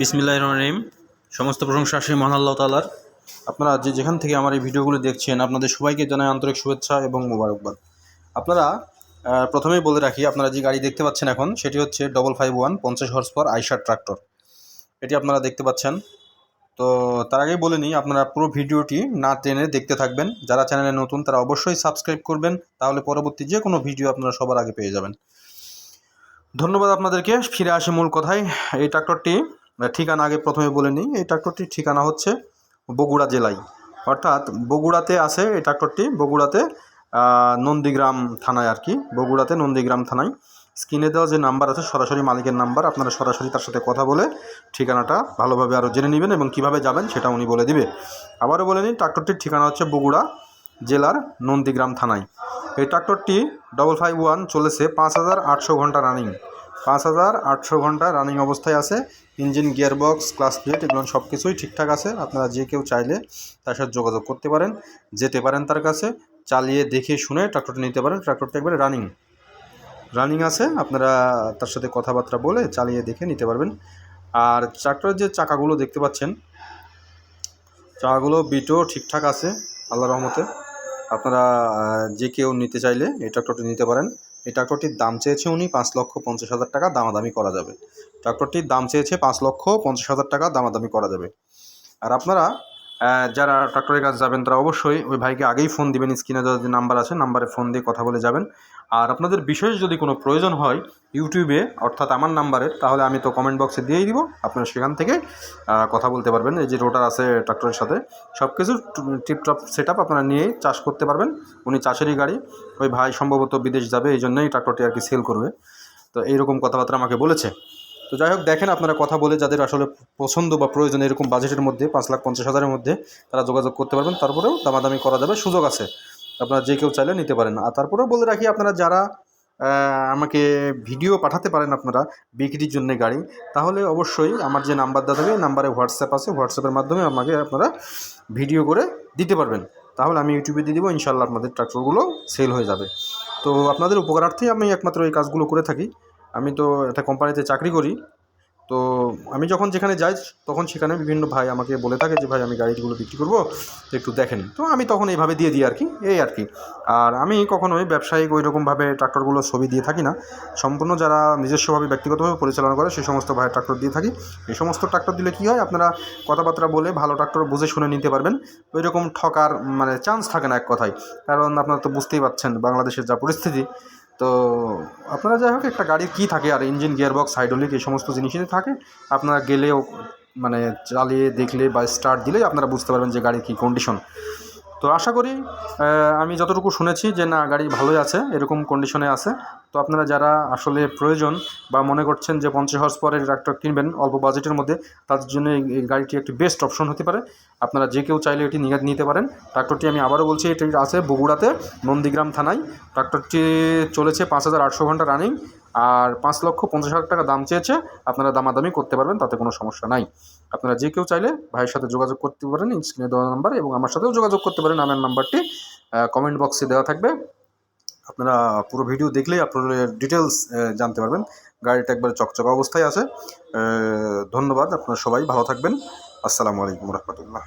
বিসমিল্লাহ রহিম। সমস্ত প্রশংসা সেই মহান আল্লাহ তালার আপনারা যে যেখান থেকে আমার এই ভিডিওগুলো দেখছেন, আপনাদের সবাইকে জানাই আন্তরিক শুভেচ্ছা এবং মোবারকবাদ। আপনারা প্রথমেই বলে রাখি, আপনারা যে গাড়ি দেখতে পাচ্ছেন এখন, সেটি হচ্ছে ডবল ফাইভ ওয়ান পঞ্চাশ হর্স পর আইসার ট্রাক্টর এটি আপনারা দেখতে পাচ্ছেন। তো তার আগেই বলে নিই, আপনারা পুরো ভিডিওটি না টেনে দেখতে থাকবেন। যারা চ্যানেলে নতুন, তারা অবশ্যই সাবস্ক্রাইব করবেন। তাহলে পরবর্তী যে কোনো ভিডিও আপনারা সবার আগে পেয়ে যাবেন। ধন্যবাদ আপনাদেরকে। ফিরে আসি মূল কথায়। এই ট্রাক্টরটি ঠিকানা আগে প্রথমে বলে নিই, এই ট্রাক্টরটির ঠিকানা হচ্ছে বগুড়া জেলায়। অর্থাৎ বগুড়াতে আছে এই ট্রাক্টরটি, বগুড়াতে নন্দীগ্রাম থানায় আর কি, বগুড়াতে নন্দীগ্রাম থানায়। স্ক্রিনে দেওয়া যে নাম্বার আছে, সরাসরি মালিকের নাম্বার, আপনারা সরাসরি তার সাথে কথা বলে ঠিকানাটা ভালোভাবে আরও জেনে নেবেন এবং কীভাবে যাবেন সেটা উনি বলে দিবে। আবারও বলে নিই, ট্রাক্টরটির ঠিকানা হচ্ছে বগুড়া জেলার নন্দীগ্রাম থানায়। এই ট্রাক্টরটি ডবল ফাইভ ওয়ান চলেছে পাঁচ হাজার আটশো ঘণ্টা রানিং পাঁচ হাজার আটশো ঘণ্টা রানিং অবস্থায় আছে ইঞ্জিন গিয়ারবক্স ক্লাস প্লেট এগুলো সব কিছুই ঠিকঠাক আছে, আপনারা যে কেউ চাইলে তার সাথে যোগাযোগ করতে পারেন, যেতে পারেন তার কাছে, চালিয়ে দেখে শুনে ট্রাক্টরটা নিতে পারেন ট্রাক্টরটা একবারে রানিং রানিং আছে, আপনারা তার সাথে কথাবার্তা বলে চালিয়ে দেখে নিতে পারবেন। আর ট্রাক্টরের যে চাকাগুলো দেখতে পাচ্ছেন, চাকাগুলো বিটও ঠিকঠাক আছে আল্লাহ রহমতে। আপনারা যে কেউ নিতে চাইলে এই ট্রাক্টরটি নিতে পারেন। এই ট্রাক্টরটির দাম চেয়েছে উনি পাঁচ লক্ষ পঞ্চাশ হাজার টাকা দামাদামি করা যাবে। ট্রাক্টরটির দাম চেয়েছে পাঁচ লক্ষ পঞ্চাশ হাজার টাকা দামাদামি করা যাবে। আর আপনারা যারা ট্রাক্টরের কাছে যাবেন, তারা অবশ্যই ওই ভাইকে আগেই ফোন দিবেন, স্ক্রিনে যে নাম্বার আছে নাম্বারে ফোন দিয়ে কথা বলে যাবেন। আর আপনাদের বিশেষ যদি কোনো প্রয়োজন হয় ইউটিউবে অর্থাৎ আমার নাম্বারের তাহলে আমি তো কমেন্ট বক্সে দিয়েই দিব। আপনারা সেখান থেকে কথা বলতে পারবেন। এই যে রোটার আছে ট্রাক্টরের সাথে সব কিছু টিপটপ সেট আপ আপনারা নিয়েই চাষ করতে পারবেন। উনি চাষেরই গাড়ি, ওই ভাই সম্ভবত বিদেশ যাবে, এই জন্যই ট্রাক্টরটি আর কি সেল করবে। তো এইরকম কথাবার্তা আমাকে বলেছে। তো যাই হোক, দেখেন আপনারা কথা বলে যাদের আসলে পছন্দ বা প্রয়োজন এরকম বাজেটের মধ্যে পাঁচ লাখ পঞ্চাশ হাজারের মধ্যে তারা যোগাযোগ করতে পারবেন। তারপরেও দামাদামি করা যাবে, সুযোগ আছে। আপনারা যে কেউ চাইলে নিতে পারেন। আর তারপরেও বলে রাখি, আপনারা যারা আমাকে ভিডিও পাঠাতে পারেন আপনারা বিক্রির জন্য গাড়ি, তাহলে অবশ্যই আমার যে নাম্বার দেওয়া থাকবে নাম্বারে হোয়াটসঅ্যাপ আছে। হোয়াটসঅ্যাপের মাধ্যমে আমাকে আপনারা ভিডিও করে দিতে পারবেন। তাহলে আমি ইউটিউবে দিয়ে দেবো ইনশাল্লাহ আপনাদের ট্রাক্টরগুলো সেল হয়ে যাবে। তো আপনাদের উপকারার্থেই আমি একমাত্র এই কাজগুলো করে থাকি। আমি তো একটা কোম্পানিতে চাকরি করি, তো আমি যখন যেখানে যাই, তখন সেখানে বিভিন্ন ভাই আমাকে বলে থাকে যে, ভাই, আমি গাড়িগুলো বিক্রি করব, একটু দেখেন তো আমি তখন এইভাবে দিয়ে দিই আর কি এই আর কি আর আমি কখনোই ব্যবসায়িক ওই রকমভাবে ট্রাক্টরগুলো ছবি দিয়ে থাকি না। সম্পূর্ণ যারা নিজস্বভাবে ব্যক্তিগতভাবে পরিচালনা করে, সেই সমস্ত ভাই ট্রাক্টর দিয়ে থাকি। এই সমস্ত ট্রাক্টর দিলে কী হয়, আপনারা কথাবার্তা বলে ভালো ট্রাক্টর বুঝে শুনে নিতে পারবেন। ওই রকম ঠকার মানে চান্স থাকে না এক কথায়। কারণ আপনারা তো বুঝতেই পারছেন বাংলাদেশের যা পরিস্থিতি। তো আপনারা যাই হোক, একটা গাড়ির কী থাকে, আর ইঞ্জিন গিয়ারবক্স হাইড্রোলিক এই সমস্ত জিনিসই থাকে। আপনারা গেলেও মানে চালিয়ে, দেখলে বা স্টার্ট দিলেই আপনারা বুঝতে পারবেন যে গাড়ির কী কন্ডিশন তো আশা করি আমি যতটুকু শুনেছি যে না, গাড়ি ভালোই আছে, এরকম কন্ডিশনে আছে। তো আপনারা যারা আসলে প্রয়োজন বা মনে করছেন যে পঞ্চাশ হর্স পরের ট্রাক্টর কিনবেন অল্প বাজেটের মধ্যে, তাদের জন্য এই গাড়িটি একটি বেস্ট অপশন হতে পারে। আপনারা যে কেউ চাইলে এটি নিতে পারেন। ট্রাক্টরটি আমি আবারও বলছি এটি আছে বগুড়াতে, নন্দীগ্রাম থানায়। ট্রাক্টরটি চলেছে পাঁচ হাজার আটশো ঘণ্টা রানিং আর পাঁচ লক্ষ পঞ্চাশ হাজার টাকা দাম চেয়েছে, আপনারা দামাদামি করতে পারবেন, তাতে কোনো সমস্যা নাই। আপনারা যে কেউ চাইলে ভাইয়ের সাথে যোগাযোগ করতে পারেন স্ক্রিনে দেওয়া নাম্বার এবং আমার সাথেও যোগাযোগ করতে পারেন আমার নাম্বারটি কমেন্ট বক্সে দেওয়া থাকবে। আপনারা পুরো ভিডিও দেখলেই আপনাদের ডিটেলস জানতে পারবেন। গাড়িটা একবারে চকচকা অবস্থায় আছে। ধন্যবাদ, আপনারা সবাই ভালো থাকবেন। আসসালামু আলাইকুম রহমতুল্লাহ।